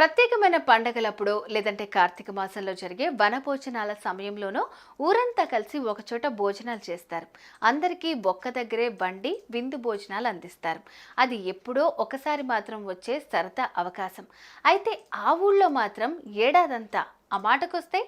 ప్రత్యేకమైన పండగలప్పుడు లేదంటే కార్తీక మాసంలో జరిగే వనభోజనాల సమయంలోనూ ఊరంతా కలిసి ఒకచోట భోజనాలు చేస్తారు. అందరికీ ఒక్క దగ్గరే వండి విందు భోజనాలు అందిస్తారు. అది ఎప్పుడో ఒకసారి మాత్రం వచ్చే సరదా అవకాశం. అయితే ఆ ఊళ్ళో మాత్రం ఏడాదంతా ఆ మాటకొస్తే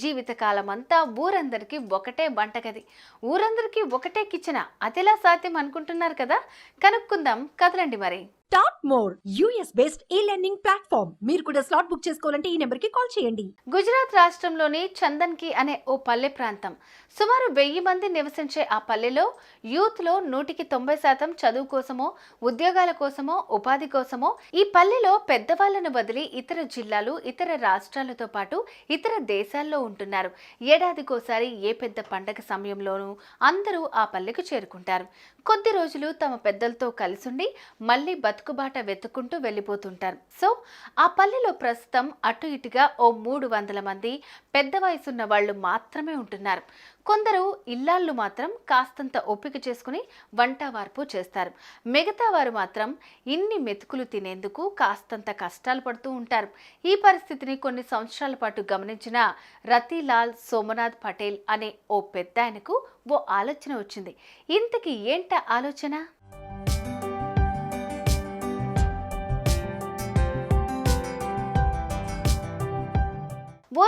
జీవితకాలం అంతా ఊరందరికీ ఒకటే వంటగది. ఊరందరికీ ఒకటే కిచెన? అదిలా సాధ్యం అనుకుంటున్నారు కదా? కనుక్కుందాం. కదలండి మరి. Top more US based e learning platform మీరు కూడా స్లాట్ బుక్ చేసుకోవాలంటే ఈ నెంబర్కి కాల్ చేయండి. గుజరాత్ రాష్ట్రంలోని చందన్కి అనే ఓ పల్లె ప్రాంతం. సుమారు వెయ్యి మంది నివసించే ఆ పల్లెలో యూత్లో నూటికి తొంభై శాతం చదువు కోసమో ఉద్యోగాల కోసమో ఉపాధి కోసమో ఈ పల్లెలో పెద్దవాళ్ళను వదిలి ఇతర జిల్లాలు ఇతర రాష్ట్రాలతో పాటు ఇతర దేశాల్లో ఉంటున్నారు. ఏడాదికోసారి ఏ పెద్ద పండగ సమయంలోనూ అందరూ ఆ పల్లెకు చేరుకుంటారు. కొద్ది రోజులు తమ పెద్దలతో కలిసుండి మళ్ళీ బతుకుబాట వెతుక్కుంటూ వెళ్ళిపోతుంటారు. సో ఆ పల్లెలో ప్రస్తుతం అటు ఇటుగా ఓ మూడు వందల మంది పెద్ద వయసున్న వాళ్ళు మాత్రమే ఉంటున్నారు. కొందరు ఇల్లాళ్ళు మాత్రం కాస్తంత ఓపిక చేసుకుని వంట వార్పు చేస్తారు. మిగతా వారు మాత్రం ఇన్ని మెతుకులు తినేందుకు కాస్తంత కష్టాలు పడుతూ ఉంటారు. ఈ పరిస్థితిని కొన్ని సంవత్సరాల పాటు గమనించిన రతీలాల్ సోమనాథ్ పటేల్ అనే ఓ పెద్ద ఆయనకు ఓ ఆలోచన వచ్చింది. ఇంతకీ ఏంట ఆలోచన?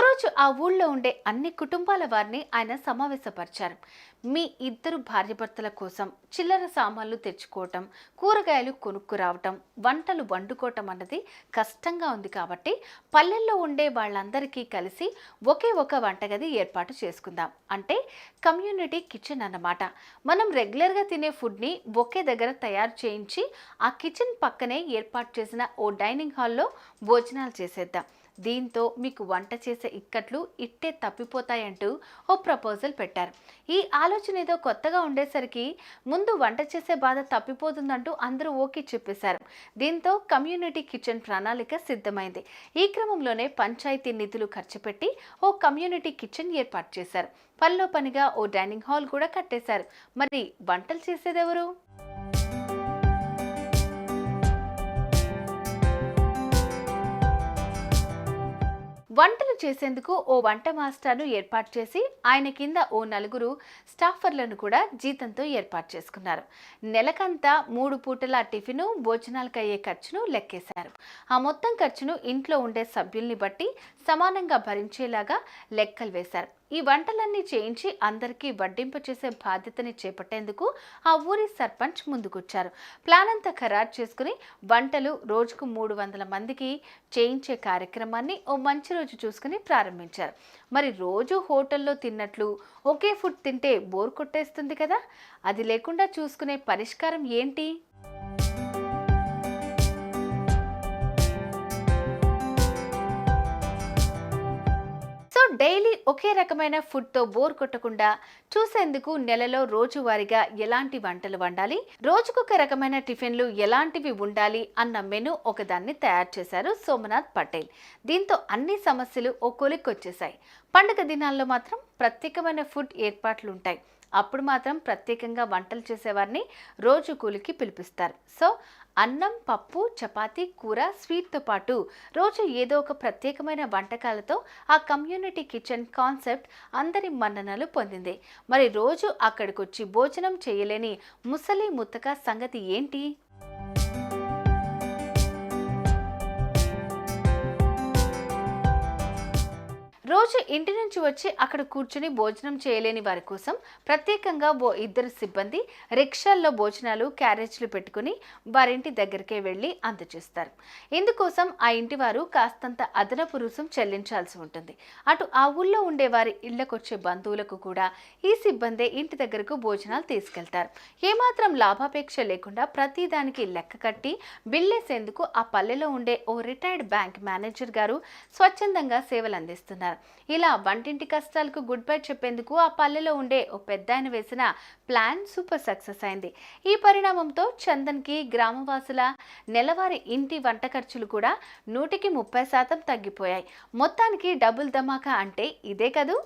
రోజు ఆ ఊళ్ళో ఉండే అన్ని కుటుంబాల వారిని ఆయన సమావేశపరిచారు. మీ ఇద్దరు భార్యాభర్తల కోసం చిల్లర సామాన్లు తెచ్చుకోవటం కూరగాయలు కొనుక్కురావటం వంటలు వండుకోవటం అన్నది కష్టంగా ఉంది కాబట్టి పల్లెల్లో ఉండే వాళ్ళందరికీ కలిసి ఒకే ఒక వంటగది ఏర్పాటు చేసుకుందాం. అంటే కమ్యూనిటీ కిచెన్ అన్నమాట. మనం రెగ్యులర్గా తినే ఫుడ్ని ఒకే దగ్గర తయారు చేయించి ఆ కిచెన్ పక్కనే ఏర్పాటు చేసిన ఓ డైనింగ్ హాల్లో భోజనాలు చేసేద్దాం. దీంతో మీకు వంట చేసే ఇక్కట్లు ఇట్టే తప్పిపోతాయంటూ ఓ ప్రపోజల్ పెట్టారు. ఈ ఆలోచన ఏదో కొత్తగా ఉండేసరికి ముందు వంట చేసే బాధ తప్పిపోతుందంటూ అందరూ ఓకే చెప్పేశారు. దీంతో కమ్యూనిటీ కిచెన్ ప్రణాళిక సిద్ధమైంది. ఈ క్రమంలోనే పంచాయతీ నిధులు ఖర్చు పెట్టి ఓ కమ్యూనిటీ కిచెన్ ఏర్పాటు చేశారు. పనిలో పనిగా ఓ డైనింగ్ హాల్ కూడా కట్టేశారు. మరి వంటలు చేసేదెవరు? వంటలు చేసేందుకు ఓ వంట మాస్టర్ను ఏర్పాటు చేసి ఆయన కింద ఓ నలుగురు స్టాఫర్లను కూడా జీతంతో ఏర్పాటు చేసుకున్నారు. నెలకంతా మూడు పూటల టిఫిను భోజనాలకు అయ్యే ఖర్చును లెక్కేశారు. ఆ మొత్తం ఖర్చును ఇంట్లో ఉండే సభ్యుల్ని బట్టి సమానంగా భరించేలాగా లెక్కలు వేశారు. ఈ వంటలన్నీ చేయించి అందరికీ వడ్డింప చేసే బాధ్యతని చేపట్టేందుకు ఆ ఊరి సర్పంచ్ ముందుకొచ్చారు. ప్లాన్ అంతా ఖరారు చేసుకుని వంటలు రోజుకు మూడు వందల మందికి చేయించే కార్యక్రమాన్ని ఓ మంచి రోజు చూసుకుని ప్రారంభించారు. మరి రోజు హోటల్లో తిన్నట్లు ఒకే ఫుడ్ తింటే బోర్ కొట్టేస్తుంది కదా? అది లేకుండా చూసుకునే పరిష్కారం ఏంటి? ఒకే రకమైన ఫుడ్తో బోర్ కొట్టకుండా చూసేందుకు నెలలో రోజువారీగా ఎలాంటి వంటలు వండాలి? రోజుకొక రకమైన టిఫిన్లు ఎలాంటివి ఉండాలి? అన్న మెను ఒకదాన్ని తయారు చేశారు సోమనాథ్ పటేల్. దీంతో అన్ని సమస్యలు ఓ కొలిక్కొచ్చేశాయి. పండుగ దినాల్లో మాత్రం ప్రత్యేకమైన ఫుడ్ ఏర్పాట్లు ఉంటాయి అప్పుడు మాత్రం ప్రత్యేకంగా వంటలు చేసేవారిని రోజు కూలికి పిలిపిస్తారు. సో అన్నం పప్పు చపాతీ కూర స్వీట్తో పాటు రోజు ఏదో ఒక ప్రత్యేకమైన వంటకాలతో ఆ కమ్యూనిటీ కిచెన్ కాన్సెప్ట్ అందరి మన్ననలు పొందింది. మరి రోజు అక్కడికొచ్చి భోజనం చేయలేని ముసలి ముత్తక సంగతి ఏంటి? రోజు ఇంటి నుంచి వచ్చి అక్కడ కూర్చుని భోజనం చేయలేని వారి కోసం ప్రత్యేకంగా ఓ ఇద్దరు సిబ్బంది రిక్షాల్లో భోజనాలు క్యారేజ్లు పెట్టుకుని వారింటి దగ్గరికే వెళ్ళి అందజేస్తారు ఇందుకోసం ఆ ఇంటి వారు కాస్తంత అదనపు రుసుం చెల్లించాల్సి ఉంటుంది. అటు ఆ ఊళ్ళో ఉండే వారి ఇళ్ళకొచ్చే బంధువులకు కూడా ఈ సిబ్బందే ఇంటి దగ్గరకు భోజనాలు తీసుకెళ్తారు. ఏమాత్రం లాభాపేక్ష లేకుండా ప్రతిదానికి లెక్క కట్టి బిల్లేసేందుకు ఆ పల్లెలో ఉండే ఓ రిటైర్డ్ బ్యాంక్ మేనేజర్ గారు స్వచ్ఛందంగా సేవలు అందిస్తున్నారు. ఇలా వంటింటి కష్టాలకు గుడ్ బై చెప్పేందుకు ఆ పల్లెలో ఉండే ఓ పెద్ద ఆయన వేసిన ప్లాన్ సూపర్ సక్సెస్ అయింది. ఈ పరిణామంతో చందన్కి గ్రామవాసుల నెలవారీ ఇంటి వంట ఖర్చులు కూడా నూటికి ముప్పై శాతం తగ్గిపోయాయి. మొత్తానికి డబుల్ ధమాకా అంటే ఇదే కదూ?